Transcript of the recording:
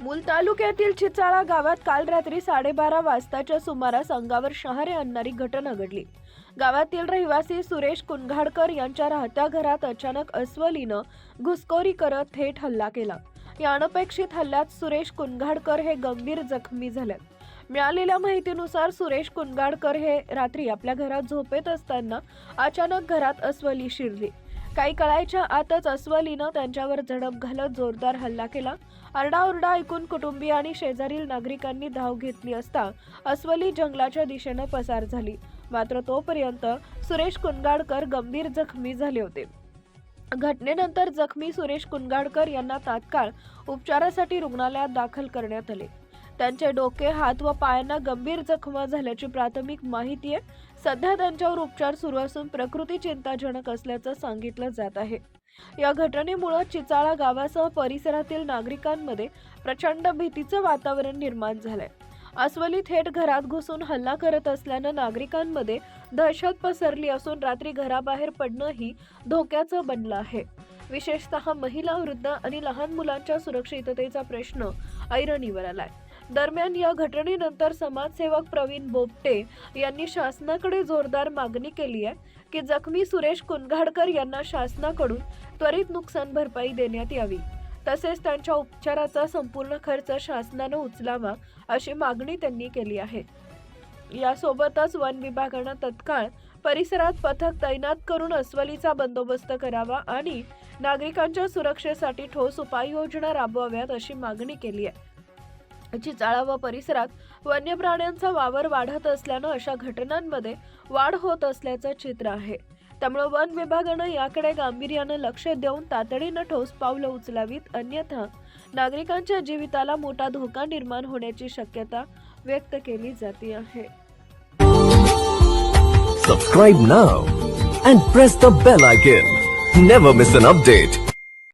मूल तालुक्यातील चिचाळा गावात काल रात्री साडेबारा वाजताच्या सुमारास अंगावर शहारे आणणारी घटना घडली. गावातील रहिवासी सुरेश कुंभाडकर यांच्या राहत्या घरात अचानक अस्वलीनं घुसखोरी करत थेट हल्ला केला. या अनपेक्षित हल्ल्यात सुरेश कुंभाडकर हे गंभीर जखमी झाले मिळालेल्या माहितीनुसार सुरेश कुंभाडकर हे रात्री आपल्या घरात झोपेत असताना अचानक घरात अस्वली शिरली. काही कळायच्या आतच अस्वलीनं त्यांच्यावर झडप घालत जोरदार हल्ला केला. आरडाओरडा ऐकून कुटुंबीय आणि शेजारील नागरिकांनी धाव घेतली असता अस्वली जंगलाच्या दिशेनं पसार झाली. मात्र तोपर्यंत सुरेश कुनगाडकर गंभीर जखमी झाले होते. घटनेनंतर जखमी सुरेश कुनगाडकर यांना तात्काळ उपचारासाठी रुग्णालयात दाखल करण्यात आले. त्यांचे डोके हात व पायांना गंभीर जखमा झाल्याची प्राथमिक माहिती आहे. सध्या त्यांच्यावर उपचार सुरू असून प्रकृती चिंताजनक असल्याचं सांगितलं जात आहे. या घटनेमुळे चिचाळा गावासह परिसरातील नागरिकांमध्ये प्रचंड भीतीचं वातावरण निर्माण झालंय. अस्वली थेट घरात घुसून हल्ला करत असल्यानं नागरिकांमध्ये दहशत पसरली असून रात्री घराबाहेर पडणंही धोक्याचं बनलं आहे. विशेषतः महिला वृद्ध आणि लहान मुलांच्या सुरक्षिततेचा प्रश्न ऐरणीवर आलाय. दरम्यान या घटनेनंतर समाजसेवक प्रवीण बोपटे यांनी शासनाकडे जोरदार मागणी केली आहे की जखमी सुरेश कुंभाडकर यांना शासनाकडून त्वरित नुकसान भरपाई देण्यात यावी. तसेच त्यांच्या उपचाराचा संपूर्ण खर्च शासनानं उचलावा अशी मागणी त्यांनी केली आहे. यासोबतच वन विभागानं तत्काळ परिसरात पथक तैनात करून अस्वलीचा बंदोबस्त करावा आणि नागरिकांच्या सुरक्षेसाठी ठोस उपाययोजना राबवाव्यात अशी मागणी केली आहे. चिचाळा व परिसरात वन्य प्राण्यांचा वावर वाढत असल्यानं अशा घटनांमध्ये वाढ होत असल्याचं चित्र आहे. त्यामुळे वन विभागानं याकडे गांभीर्यानं लक्ष देऊन तातडीनं ठोस पावलं उचलावीत अन्यथा नागरिकांच्या जीविताला मोठा धोका निर्माण होण्याची शक्यता व्यक्त केली जाते आहे. Subscribe now and press the bell icon never miss an update